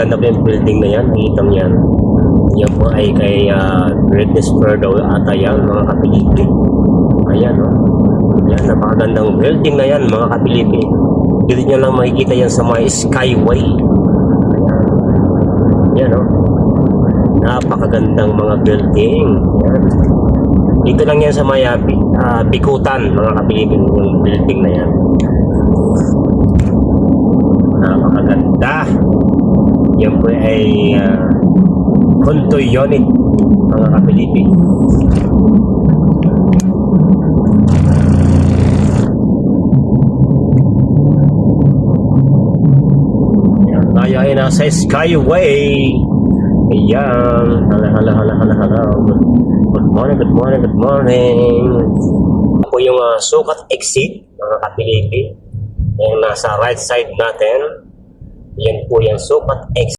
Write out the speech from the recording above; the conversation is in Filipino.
Ganda po yung building na yan, nakikita mo yan. Yan po ay kay uh, Spears daw ata yan, mga kapilipi. Ayan, no? Yan, napakagandang building na yan, mga kapilipi. Dito nyo lang makikita yan sa mga Skyway. Yan, no? Napakagandang mga building. Yan. Dito lang yan sa may uh, ah, Bikutan, mga kapilipi, yung building na yan. Napakaganda. Yan po ay uh, condo unit, mga kapilipi. Yan, tayo ay nasa Skyway. Ayan. Hala, hala, hala, hala, hala. Good, morning, good morning, good morning. Ako yung uh, sukat exit, mga kapilipi. Yung nasa right side natin. Yan po yung sukat exit.